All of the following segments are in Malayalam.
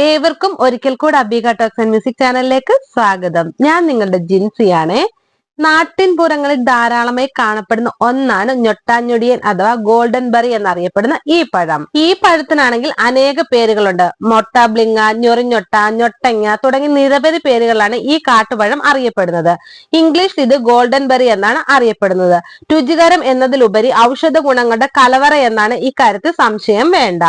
ഏവർക്കും ഒരിക്കൽ കൂടെ അബിക ടോക്സ് ആൻഡ് മ്യൂസിക് ചാനലിലേക്ക് സ്വാഗതം. ഞാൻ നിങ്ങളുടെ ജിൻസിയാണേ നാട്ടിൻപുറങ്ങളിൽ ധാരാളമായി കാണപ്പെടുന്ന ഒന്നാണ് ഞൊട്ടാഞ്ഞൊടിയൻ അഥവാ ഗോൾഡൻ ബെറി എന്നറിയപ്പെടുന്ന ഈ പഴം. ഈ പഴത്തിനാണെങ്കിൽ അനേക പേരുകളുണ്ട്. മൊട്ട ബ്ലിങ്ങ ഞൊറിഞ്ഞൊട്ട ഞൊട്ടങ്ങ തുടങ്ങി നിരവധി പേരുകളാണ് ഈ കാട്ടുപഴം അറിയപ്പെടുന്നത്. ഇംഗ്ലീഷിൽ ഇത് ഗോൾഡൻ ബെറി എന്നാണ് അറിയപ്പെടുന്നത്. രുചികരം എന്നതിലുപരി ഔഷധ ഗുണങ്ങളുടെ കലവറ എന്നാണ് ഇക്കാര്യത്തിൽ സംശയം വേണ്ട.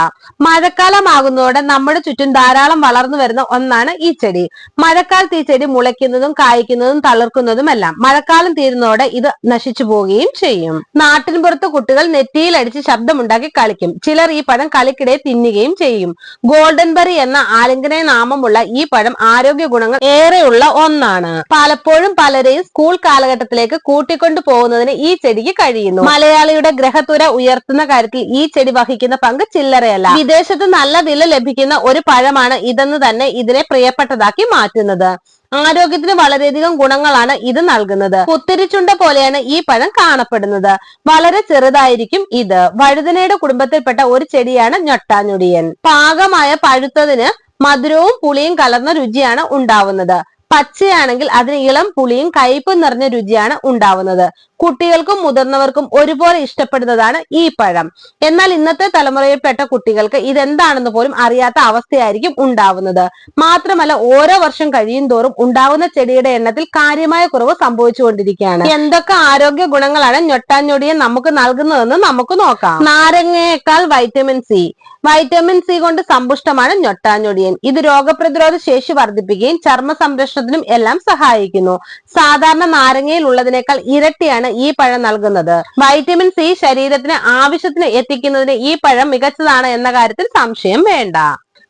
മഴക്കാലമാകുന്നതോടെ നമ്മുടെ ചുറ്റും ധാരാളം വളർന്നു വരുന്ന ഒന്നാണ് ഈ ചെടി. മഴക്കാലത്ത് ഈ ചെടി മുളയ്ക്കുന്നതും കായ്ക്കുന്നതും തളിർക്കുന്നതുമെല്ലാം മഴക്കാലം തീരുന്നതോടെ ഇത് നശിച്ചു പോവുകയും ചെയ്യും. നാട്ടിൻ പുറത്ത് കുട്ടികൾ നെറ്റിയിൽ അടിച്ച് ശബ്ദമുണ്ടാക്കി കളിക്കും. ചിലർ ഈ പഴം കളിക്കിടെ തിന്നുകയും ചെയ്യും. ഗോൾഡൻ ബെറി എന്ന ആലിംഗന നാമമുള്ള ഈ പഴം ആരോഗ്യ ഗുണങ്ങൾ ഏറെയുള്ള ഒന്നാണ്. പലപ്പോഴും പലരെയും സ്കൂൾ കാലഘട്ടത്തിലേക്ക് കൂട്ടിക്കൊണ്ടു പോകുന്നതിന് ഈ ചെടിക്ക് കഴിയുന്നു. മലയാളിയുടെ ഗ്രഹത്തുര ഉയർത്തുന്ന കാര്യത്തിൽ ഈ ചെടി വഹിക്കുന്ന പങ്ക് ചില്ലറയല്ല. വിദേശത്ത് നല്ല വില ലഭിക്കുന്ന ഒരു പഴമാണ് ഇതെന്ന് തന്നെ ഇതിനെ പ്രിയപ്പെട്ടതാക്കി മാറ്റുന്നത്. ആരോഗ്യത്തിന് വളരെയധികം ഗുണങ്ങളാണ് ഇത് നൽകുന്നത്. കുത്തിരിച്ചുണ്ട പോലെയാണ് ഈ പഴം കാണപ്പെടുന്നത്. വളരെ ചെറുതായിരിക്കും ഇത്. വഴുതനയുടെ കുടുംബത്തിൽപ്പെട്ട ഒരു ചെടിയാണ് ഞൊട്ടാഞ്ഞൊടിയൻ പാകമായ പഴുത്തതിന് മധുരവും പുളിയും കലർന്ന രുചിയാണ് ഉണ്ടാവുന്നത്. പച്ചയാണെങ്കിൽ അതിന് ഇളം പുളിയും കയ്പും നിറഞ്ഞ രുചിയാണ് ഉണ്ടാവുന്നത്. കുട്ടികൾക്കും മുതിർന്നവർക്കും ഒരുപോലെ ഇഷ്ടപ്പെടുന്നതാണ് ഈ പഴം. എന്നാൽ ഇന്നത്തെ തലമുറയിൽപ്പെട്ട കുട്ടികൾക്ക് ഇതെന്താണെന്ന് പോലും അറിയാത്ത അവസ്ഥയായിരിക്കും ഉണ്ടാവുന്നത്. മാത്രമല്ല ഓരോ വർഷം കഴിയും തോറും ഉണ്ടാവുന്ന ചെടിയുടെ എണ്ണത്തിൽ കാര്യമായ കുറവ് സംഭവിച്ചുകൊണ്ടിരിക്കുകയാണ്. എന്തൊക്കെ ആരോഗ്യ ഗുണങ്ങളാണ് ഞൊട്ടാഞ്ഞൊടിയെ നമുക്ക് നൽകുന്നതെന്ന് നമുക്ക് നോക്കാം. നാരങ്ങയേക്കാൾ വൈറ്റമിൻ സി വൈറ്റമിൻ സി കൊണ്ട് സമ്പുഷ്ടമാണ് ഞൊട്ടാഞ്ഞൊടിയൻ ഇത് രോഗപ്രതിരോധ ശേഷി വർദ്ധിപ്പിക്കുകയും ചർമ്മ സംരക്ഷണത്തിനും എല്ലാം സഹായിക്കുന്നു. സാധാരണ നാരങ്ങയിൽ ഉള്ളതിനേക്കാൾ ഇരട്ടിയാണ് ഈ പഴം നൽകുന്നത്. വൈറ്റമിൻ സി ശരീരത്തിന് ആവശ്യത്തിന് എത്തിക്കുന്നതിന് ഈ പഴം മികച്ചതാണ് എന്ന കാര്യത്തിൽ സംശയം വേണ്ട.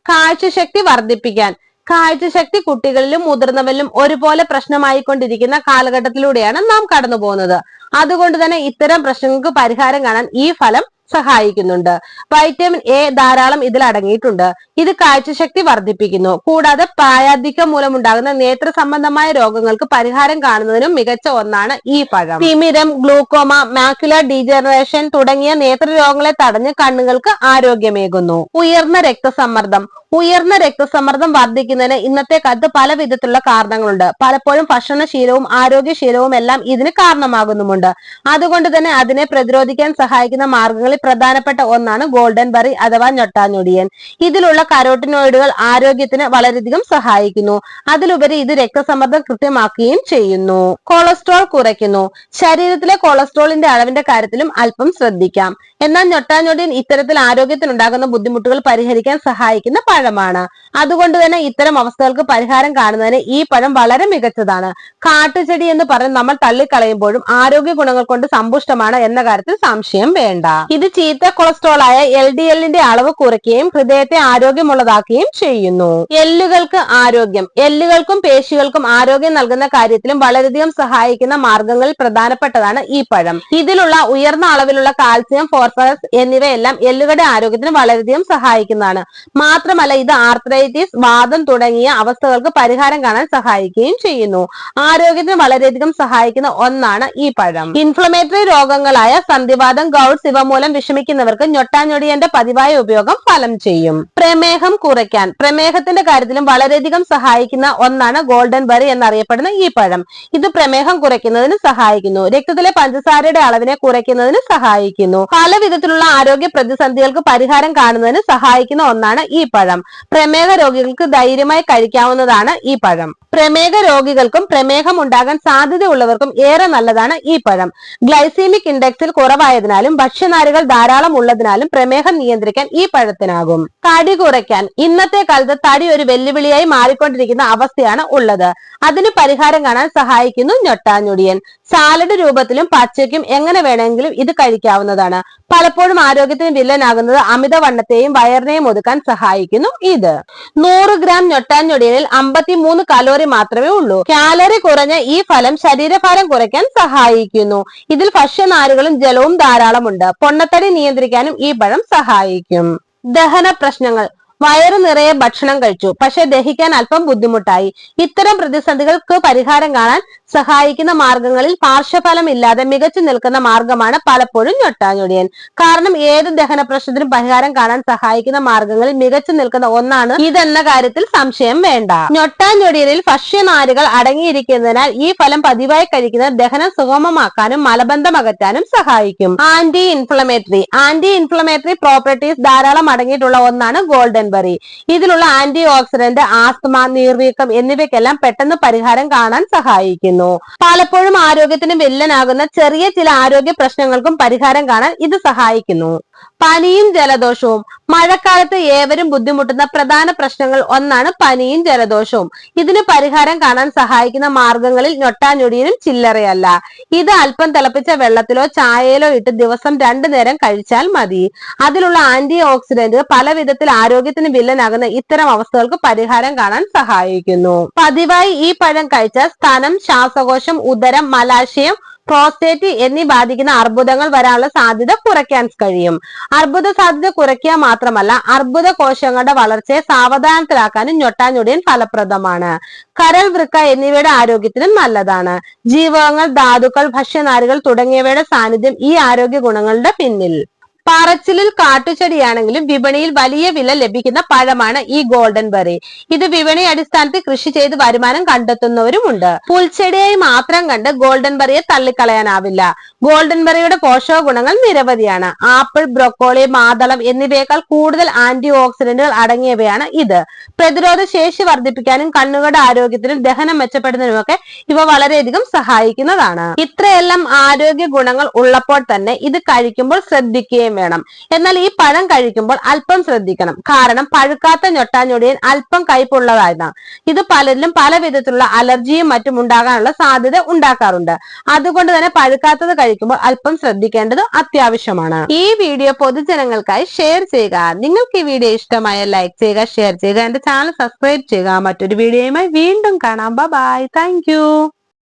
കാഴ്ചശക്തി വർദ്ധിപ്പിക്കാൻ. കാഴ്ചശക്തി കുട്ടികളിലും മുതിർന്നവരിലും ഒരുപോലെ പ്രശ്നമായിക്കൊണ്ടിരിക്കുന്ന കാലഘട്ടത്തിലൂടെയാണ് നാം കടന്നു പോകുന്നത് അതുകൊണ്ട് തന്നെ ഇത്തരം പ്രശ്നങ്ങൾക്ക് പരിഹാരം കാണാൻ ഈ ഫലം സഹായിക്കുന്നുണ്ട്. വൈറ്റമിൻ എ ധാരാളം ഇതിൽ അടങ്ങിയിട്ടുണ്ട്. ഇത് കാഴ്ചശക്തി വർദ്ധിപ്പിക്കുന്നു. കൂടാതെ പ്രായാധിക്യം മൂലമുണ്ടാകുന്ന നേത്ര സംബന്ധമായ രോഗങ്ങൾക്ക് പരിഹാരം കാണുന്നതിനും മികച്ച ഒന്നാണ് ഈ പഴം. തിമിരം ഗ്ലൂക്കോമ മാക്യുലർ ഡീജനറേഷൻ തുടങ്ങിയ നേത്രരോഗങ്ങളെ തടഞ്ഞ് കണ്ണുകൾക്ക് ആരോഗ്യമേകുന്നു. ഉയർന്ന രക്തസമ്മർദ്ദം. ഉയർന്ന രക്തസമ്മർദ്ദം വർദ്ധിക്കുന്നതിന് ഇന്നത്തെ കാലത്ത് പല വിധത്തിലുള്ള കാരണങ്ങളുണ്ട്. പലപ്പോഴും ഭക്ഷണശീലവും ആരോഗ്യശീലവും എല്ലാം ഇതിന് കാരണമാകുന്നുമുണ്ട്. അതുകൊണ്ട് തന്നെ അതിനെ പ്രതിരോധിക്കാൻ സഹായിക്കുന്ന മാർഗങ്ങളിൽ പ്രധാനപ്പെട്ട ഒന്നാണ് ഗോൾഡൻ ബറി അഥവാ ഞൊട്ടാഞ്ഞൊടിയൻ. ഇതിലുള്ള കരോട്ടിനോയിഡുകൾ ആരോഗ്യത്തിന് വളരെയധികം സഹായിക്കുന്നു. അതിലുപരി ഇത് രക്തസമ്മർദ്ദം കൃത്യമാക്കുകയും ചെയ്യുന്നു. കൊളസ്ട്രോൾ കുറയ്ക്കുന്നു. ശരീരത്തിലെ കൊളസ്ട്രോളിന്റെ അളവിന്റെ കാര്യത്തിലും അല്പം ശ്രദ്ധിക്കാം. എന്നാൽ ഞൊട്ടാഞ്ഞൊടിയൻ ഇത്തരത്തിൽ ആരോഗ്യത്തിനുണ്ടാകുന്ന ബുദ്ധിമുട്ടുകൾ പരിഹരിക്കാൻ സഹായിക്കുന്ന പഴമാണ്. അതുകൊണ്ട് തന്നെ ഇത്തരം അവസ്ഥകൾക്ക് പരിഹാരം കാണുന്നതിന് ഈ പഴം വളരെ മികച്ചതാണ്. കാട്ടുചെടി എന്ന് പറഞ്ഞ് നമ്മൾ തള്ളിക്കളയുമ്പോഴും ആരോഗ്യ ഗുണങ്ങൾ കൊണ്ട് സമ്പുഷ്ടമാണ് എന്ന കാര്യത്തിൽ സംശയം വേണ്ട. ഇത് ചീത്ത കൊളസ്ട്രോൾ ആയ എൽ ഡി എല്ലിന്റെ അളവ് കുറയ്ക്കുകയും ഹൃദയത്തെ ആരോഗ്യമുള്ളതാക്കുകയും ചെയ്യുന്നു. എല്ലുകൾക്ക് ആരോഗ്യം. എല്ലുകൾക്കും പേശികൾക്കും ആരോഗ്യം നൽകുന്ന കാര്യത്തിലും വളരെയധികം സഹായിക്കുന്ന മാർഗങ്ങളിൽ പ്രധാനപ്പെട്ടതാണ് ഈ പഴം. ഇതിലുള്ള ഉയർന്ന അളവിലുള്ള കാൽസ്യം ഫോസ്ഫറസ് എന്നിവയെല്ലാം എല്ലുകളുടെ ആരോഗ്യത്തിന് വളരെയധികം സഹായിക്കുന്നതാണ്. മാത്രമല്ല ഇത് ആർത്രൈറ്റിസ് വാദം തുടങ്ങിയ അവസ്ഥകൾക്ക് പരിഹാരം കാണാൻ സഹായിക്കുകയും ചെയ്യുന്നു. ആരോഗ്യത്തിന് വളരെയധികം സഹായിക്കുന്ന ഒന്നാണ് ഈ പഴം. ഇൻഫ്ലമേറ്ററി രോഗങ്ങളായ സന്ധിവാദം ഗൗഡ്സ് ഇവ മൂലം വിഷമിക്കുന്നവർക്ക് ഞൊട്ടാഞ്ഞൊടിയന്റെ പതിവായ ഉപയോഗം ഫലം ചെയ്യും. പ്രമേഹം കുറയ്ക്കാൻ. പ്രമേഹത്തിന്റെ കാര്യത്തിലും വളരെയധികം സഹായിക്കുന്ന ഒന്നാണ് ഗോൾഡൻ ബറി എന്നറിയപ്പെടുന്ന ഈ പഴം. ഇത് പ്രമേഹം കുറയ്ക്കുന്നതിന് സഹായിക്കുന്നു. രക്തത്തിലെ പഞ്ചസാരയുടെ അളവിനെ കുറയ്ക്കുന്നതിന് സഹായിക്കുന്നു. പല വിധത്തിലുള്ള ആരോഗ്യ പ്രതിസന്ധികൾക്ക് പരിഹാരം കാണുന്നതിന് സഹായിക്കുന്ന ഒന്നാണ് ഈ പഴം. പ്രമേഹ രോഗികൾക്ക് ധൈര്യമായി കഴിക്കാവുന്നതാണ് ഈ പഴം. പ്രമേഹ രോഗികൾക്കും പ്രമേഹം ഉണ്ടാകാൻ സാധ്യതയുള്ളവർക്കും ഏറെ നല്ലതാണ് ഈ പഴം. ഗ്ലൈസീമിക് ഇൻഡെക്സിൽ കുറവായതിനാലും ഭക്ഷ്യനാരുകൾ ധാരാളം ഉള്ളതിനാലും പ്രമേഹം നിയന്ത്രിക്കാൻ ഈ പഴത്തിനാകും. തടി കുറയ്ക്കാൻ ഇന്നത്തെ കാലത്ത് തടി ഒരു വെല്ലുവിളിയായി മാറിക്കൊണ്ടിരിക്കുന്ന അവസ്ഥയാണ് ഉള്ളത്. അതിന് പരിഹാരം കാണാൻ സഹായിക്കുന്നു ഞൊട്ടാഞ്ഞൊടിയൻ സാലഡ് രൂപത്തിലും പച്ചയ്ക്കും എങ്ങനെ വേണമെങ്കിലും ഇത് കഴിക്കാവുന്നതാണ്. പലപ്പോഴും ആരോഗ്യത്തിന് വില്ലനാകുന്നത് അമിതവണ്ണത്തെയും വയറിനെയും ഒതുക്കാൻ സഹായിക്കുന്നു ഇത്. നൂറ് ഗ്രാം ഞൊട്ടാഞ്ഞൊടിയനിൽ അമ്പത്തിമൂന്ന് കലോറി മാത്രമേ ഉള്ളൂ. കാലറി കുറഞ്ഞ ഈ ഫലം ശരീരഭാരം കുറയ്ക്കാൻ സഹായിക്കുന്നു. ഇതിൽ ഭക്ഷ്യനാരുകളും ജലവും ധാരാളമുണ്ട്. പൊണ്ണത്തടി നിയന്ത്രിക്കാനും ഈ പഴം സഹായിക്കും. ദഹന പ്രശ്നങ്ങൾ. വയറു നിറയെ ഭക്ഷണം കഴിച്ചു. പക്ഷെ ദഹിക്കാൻ അല്പം ബുദ്ധിമുട്ടായി. ഇത്തരം പ്രതിസന്ധികൾക്ക് പരിഹാരം കാണാൻ സഹായിക്കുന്ന മാർഗങ്ങളിൽ പാർശ്വഫലം ഇല്ലാതെ മികച്ചു നിൽക്കുന്ന മാർഗമാണ് പലപ്പോഴും ഞൊട്ടാഞ്ഞൊടിയൻ കാരണം ഏത് ദഹന പ്രശ്നത്തിനും പരിഹാരം കാണാൻ സഹായിക്കുന്ന മാർഗങ്ങളിൽ മികച്ചു നിൽക്കുന്ന ഒന്നാണ് ഇതെന്ന കാര്യത്തിൽ സംശയം വേണ്ട. ഞൊട്ടാഞ്ഞൊടിയനിൽ ഭക്ഷ്യനാരുകൾ അടങ്ങിയിരിക്കുന്നതിനാൽ ഈ ഫലം പതിവായി കഴിക്കുന്ന ദഹനം സുഗമമാക്കാനും മലബന്ധം അകറ്റാനും സഹായിക്കും. Anti inflammatory anti inflammatory properties ധാരാളം അടങ്ങിയിട്ടുള്ള ഒന്നാണ് ഗോൾഡൻ ബെറി. ഇതിലുള്ള ആന്റി ഓക്സിഡന്റ് ആസ്തമ നീർവീക്കം എന്നിവയ്ക്കെല്ലാം പെട്ടെന്ന് പരിഹാരം കാണാൻ സഹായിക്കുന്നു. പലപ്പോഴും ആരോഗ്യത്തിന് വില്ലനാകുന്ന ചെറിയ ചില ആരോഗ്യ പ്രശ്നങ്ങൾക്കും പരിഹാരം കാണാൻ ഇത് സഹായിക്കുന്നു. പനിയും ജലദോഷവും. മഴക്കാലത്ത് ഏവരും ബുദ്ധിമുട്ടുന്ന പ്രധാന പ്രശ്നങ്ങൾ ഒന്നാണ് പനിയും ജലദോഷവും. ഇതിന് പരിഹാരം കാണാൻ സഹായിക്കുന്ന മാർഗങ്ങളിൽ ഞൊട്ടാഞ്ഞൊടിയിലും ചില്ലറയല്ല. ഇത് അല്പം തിളപ്പിച്ച വെള്ളത്തിലോ ചായയിലോ ഇട്ട് ദിവസം രണ്ടു നേരം കഴിച്ചാൽ മതി. അതിലുള്ള ആന്റി ഓക്സിഡന്റ് പല വിധത്തിൽ ആരോഗ്യത്തിന് വില്ലനാകുന്ന ഇത്തരം അവസ്ഥകൾക്ക് പരിഹാരം കാണാൻ സഹായിക്കുന്നു. പതിവായി ഈ പഴം കഴിച്ചാൽ സ്തനം ശ്വാസകോശം ഉദരം മലാശയം പ്രോസ്റ്റേറ്റ് എന്നീ ബാധിക്കുന്ന അർബുദങ്ങൾ വരാനുള്ള സാധ്യത കുറയ്ക്കാൻ കഴിയും. അർബുദ സാധ്യത കുറയ്ക്കുക മാത്രമല്ല അർബുദ കോശങ്ങളുടെ വളർച്ചയെ സാവധാനത്തിലാക്കാനും ഞൊട്ടാഞ്ഞൊടിയൻ ഫലപ്രദമാണ്. കരൾ വൃക്ക എന്നിവയുടെ ആരോഗ്യത്തിനും നല്ലതാണ്. ജീവകങ്ങൾ ധാതുക്കൾ ഭക്ഷ്യനാരുകൾ തുടങ്ങിയവയുടെ സാന്നിധ്യം ഈ ആരോഗ്യ ഗുണങ്ങളുടെ പിന്നിൽ. പറച്ചിലിൽ കാട്ടുചെടിയാണെങ്കിലും വിപണിയിൽ വലിയ വില ലഭിക്കുന്ന പഴമാണ് ഈ ഗോൾഡൻ ബെറി. ഇത് വിപണി അടിസ്ഥാനത്തിൽ കൃഷി ചെയ്ത് വരുമാനം കണ്ടെത്തുന്നവരുമുണ്ട്. പുൽച്ചെടിയായി മാത്രം കണ്ട് ഗോൾഡൻ ബെറിയെ തള്ളിക്കളയാനാവില്ല. ഗോൾഡൻ ബെറിയുടെ പോഷക ഗുണങ്ങൾ നിരവധിയാണ്. ആപ്പിൾ ബ്രൊക്കോളി മാതളം എന്നിവയേക്കാൾ കൂടുതൽ ആന്റി ഓക്സിഡന്റുകൾ അടങ്ങിയവയാണ് ഇത്. പ്രതിരോധ ശേഷി വർദ്ധിപ്പിക്കാനും കണ്ണുകളുടെ ആരോഗ്യത്തിനും ദഹനം മെച്ചപ്പെടുന്നതിനുമൊക്കെ ഇവ വളരെയധികം സഹായിക്കുന്നതാണ്. ഇത്രയെല്ലാം ആരോഗ്യ ഗുണങ്ങൾ ഉള്ളപ്പോൾ തന്നെ ഇത് കഴിക്കുമ്പോൾ ശ്രദ്ധിക്കുകയും വേണം. എന്നാൽ ഈ പഴം കഴിക്കുമ്പോൾ അല്പം ശ്രദ്ധിക്കണം. കാരണം പഴുക്കാത്ത ഞൊട്ടാഞ്ഞൊടിയൻ അല്പം കയ്പുള്ളതായതാണ്. ഇത് പലരിലും പല വിധത്തിലുള്ള അലർജിയും മറ്റും ഉണ്ടാകാനുള്ള സാധ്യത ഉണ്ടാക്കാറുണ്ട്. അതുകൊണ്ട് തന്നെ പഴുക്കാത്തത് കഴിക്കുമ്പോൾ അല്പം ശ്രദ്ധിക്കേണ്ടത് അത്യാവശ്യമാണ്. ഈ വീഡിയോ പൊതുജനങ്ങൾക്കായി ഷെയർ ചെയ്യുക. നിങ്ങൾക്ക് ഈ വീഡിയോ ഇഷ്ടമായ ലൈക്ക് ചെയ്യുക ഷെയർ ചെയ്യുക എന്റെ ചാനൽ സബ്സ്ക്രൈബ് ചെയ്യുക. മറ്റൊരു വീഡിയോയുമായി വീണ്ടും കാണാം. Bye thank